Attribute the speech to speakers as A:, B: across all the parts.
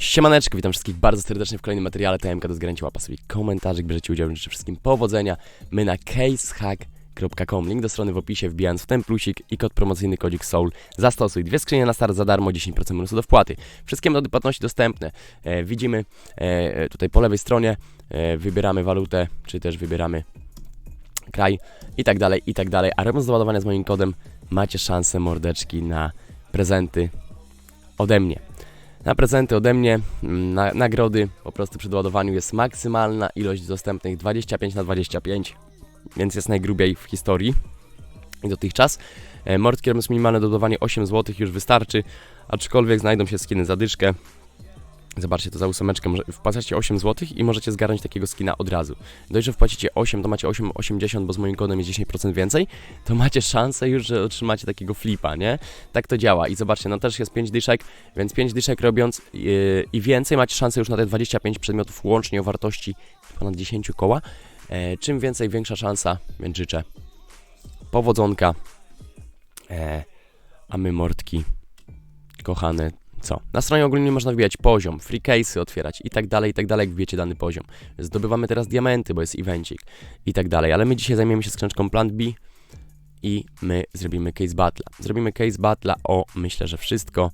A: Siemaneczko, witam wszystkich bardzo serdecznie w kolejnym materiale TMK do zgarnięcia łapa sobie komentarzek, bierzecie udział, życzę wszystkim powodzenia. My na casehack.com, link do strony w opisie, wbijając w ten plusik i kod promocyjny kodzik SOUL. Zastosuj dwie skrzynie na start za darmo, 10% bonusu do wpłaty. Wszystkie metody płatności dostępne. E, widzimy e, tutaj po lewej stronie, e, wybieramy walutę, czy też wybieramy kraj i tak dalej, i tak dalej. A robiąc doładowania z moim kodem macie szansę mordeczki na prezenty ode mnie. Na prezenty ode mnie, mm, na, nagrody po prostu przy doładowaniu jest maksymalna ilość dostępnych 25 na 25, więc jest najgrubiej w historii dotychczas. E, Mordki robiąc minimalne dodawanie 8 zł już wystarczy, aczkolwiek znajdą się skiny za dyszkę. Zobaczcie, to za ósemeczkę wpłacacie 8 zł i możecie zgarnąć takiego skina od razu. Dość, że wpłacicie 8, to macie 8,80, bo z moim kodem jest 10% więcej, to macie szansę już, że otrzymacie takiego flipa, nie? Tak to działa i zobaczcie, no też jest 5 dyszek, więc 5 dyszek robiąc yy, i więcej macie szansę już na te 25 przedmiotów łącznie o wartości ponad 10 koła. E, czym więcej, większa szansa, więc życzę powodzonka. E, a my mordki, kochane, co? Na stronie ogólnie można wbijać poziom, free case'y otwierać i tak dalej, i tak dalej, jak wbijecie dany poziom. Zdobywamy teraz diamenty, bo jest evencik i tak dalej, ale my dzisiaj zajmiemy się skrzyneczką Plant B i my zrobimy case battle. Zrobimy case battle o, myślę, że wszystko,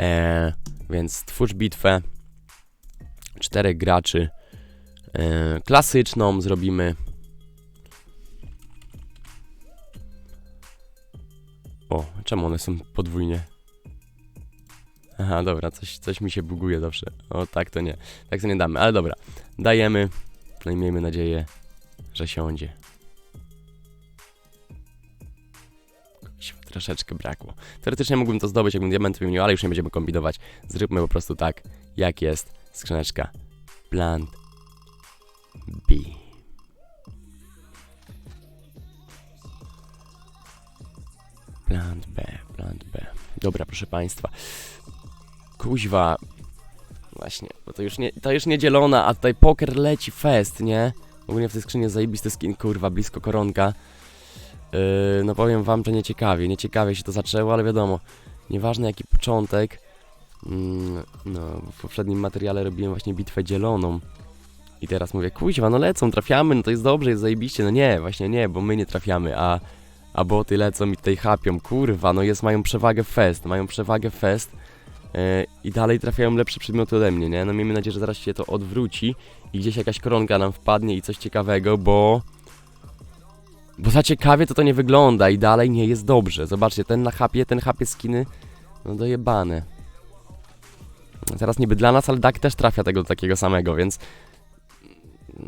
A: e, więc stwórz bitwę, czterech graczy, e, klasyczną zrobimy. O, czemu one są podwójnie? Aha, dobra, coś, coś mi się buguje zawsze. O, tak to nie. Tak to nie damy, ale dobra. Dajemy. No i miejmy nadzieję, że siądzie. Kuźwa, Troszeczkę brakło. Teoretycznie mógłbym to zdobyć, jakbym diamenty wymienił, ale już nie będziemy kombinować. Zróbmy po prostu tak, jak jest skrzyneczka. Plant B. Plant B, plant B. Dobra, proszę Państwa. Kuźwa. Właśnie, bo to już nie, to już nie dzielona, a tutaj poker leci fest, nie? Ogólnie w tej skrzyni jest zajebisty skin, kurwa, blisko koronka. Yy, no powiem wam, że nieciekawie, nieciekawie się to zaczęło, ale wiadomo, nieważne jaki początek. Mm, no, w poprzednim materiale robiłem właśnie bitwę dzieloną. I teraz mówię, kuźwa, no lecą, trafiamy, no to jest dobrze, jest zajebiście. No nie, właśnie nie, bo my nie trafiamy, a, a boty lecą i tutaj chapią. Kurwa, no jest, mają przewagę fest, mają przewagę fest. E, i dalej trafiają lepsze przedmioty ode mnie, nie? No miejmy nadzieję, że zaraz się to odwróci i gdzieś jakaś koronka nam wpadnie i coś ciekawego, bo... Bo za ciekawie to to nie wygląda i dalej nie jest dobrze. Zobaczcie, ten na hapie, ten hapie skiny, no dojebane. Teraz niby dla nas, ale Dak też trafia tego takiego samego, więc...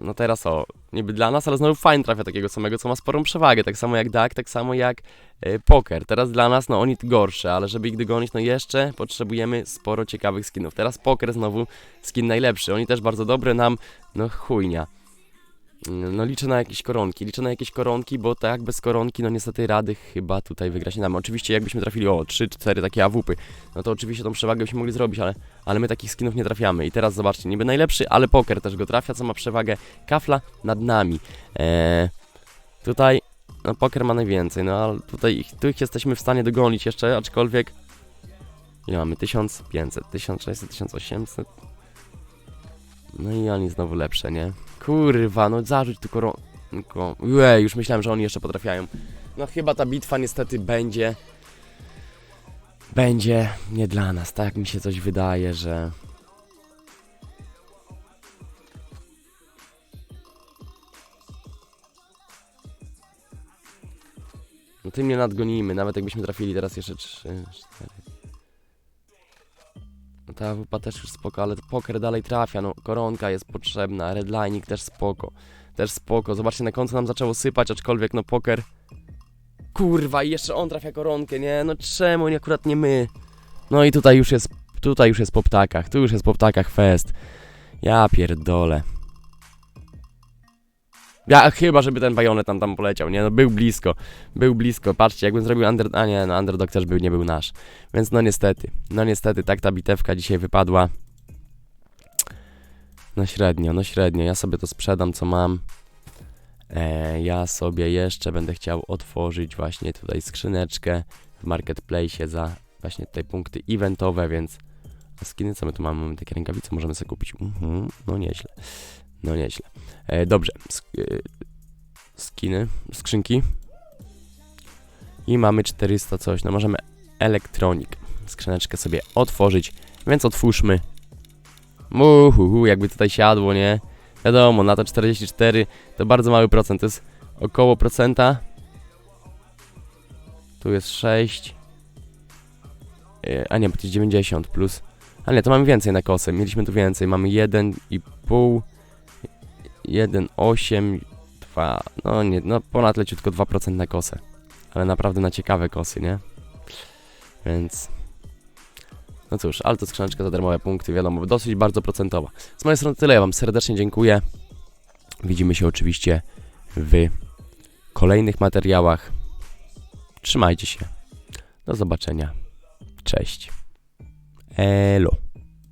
A: No teraz o, niby dla nas, ale znowu fajnie trafia takiego samego, co ma sporą przewagę, tak samo jak Dak, tak samo jak e, Poker. Teraz dla nas, no oni gorsze, ale żeby ich dogonić, no jeszcze potrzebujemy sporo ciekawych skinów. Teraz Poker znowu skin najlepszy, oni też bardzo dobry, nam, no chujnia. No liczę na jakieś koronki, liczę na jakieś koronki, bo tak bez koronki, no niestety rady chyba tutaj wygrać nie damy. Oczywiście jakbyśmy trafili o 3-4 takie AWPy, no to oczywiście tą przewagę byśmy mogli zrobić, ale, ale my takich skinów nie trafiamy. I teraz zobaczcie, niby najlepszy, ale poker też go trafia, co ma przewagę kafla nad nami. Eee, tutaj, no poker ma najwięcej, no ale tutaj ich, tu ich jesteśmy w stanie dogonić jeszcze, aczkolwiek... Ile mamy? 1500, 1600, 1800... No i oni znowu lepsze, nie? Kurwa, no zarzuć tu koronko. Ue, już myślałem, że oni jeszcze potrafiają. No chyba ta bitwa niestety będzie... Będzie nie dla nas, tak mi się coś wydaje, że... No tym nie nadgonimy, nawet jakbyśmy trafili teraz jeszcze 3, 4... Ta wupa też już spoko, ale poker dalej trafia, no koronka jest potrzebna, redlining też spoko, też spoko. Zobaczcie, na końcu nam zaczęło sypać, aczkolwiek no poker... Kurwa, i jeszcze on trafia koronkę, nie? No czemu nie akurat nie my? No i tutaj już jest, tutaj już jest po ptakach, tu już jest po ptakach fest. Ja pierdolę. Ja chyba, żeby ten bajonet tam tam poleciał, nie? No był blisko, był blisko. Patrzcie, jakbym zrobił under... A nie, no underdog też był, nie był nasz. Więc no niestety, no niestety, tak ta bitewka dzisiaj wypadła. No średnio, no średnio. Ja sobie to sprzedam, co mam. E, ja sobie jeszcze będę chciał otworzyć właśnie tutaj skrzyneczkę w marketplace za właśnie tutaj punkty eventowe, więc A skiny, co my tu mamy? Mamy takie rękawice, możemy sobie kupić. Mhm, no nieźle. No nieźle. E, dobrze. Sk e, skiny, skrzynki. I mamy 400 coś. No możemy elektronik. Skrzyneczkę sobie otworzyć, więc otwórzmy. Uhuhu, jakby tutaj siadło, nie? Wiadomo, na to 44 to bardzo mały procent, to jest około procenta. Tu jest 6. E, A nie, bo to jest 90 plus. A nie, to mamy więcej na kosę. Mieliśmy tu więcej. Mamy 1,5, 1,8, 2. No nie, no ponad leciutko 2% na kosę. Ale naprawdę na ciekawe kosy, nie? Więc. No cóż, ale to skrzyneczka za darmowe punkty, wiadomo, dosyć bardzo procentowa. Z mojej strony tyle, ja Wam serdecznie dziękuję. Widzimy się oczywiście w kolejnych materiałach. Trzymajcie się. Do zobaczenia. Cześć. Elo.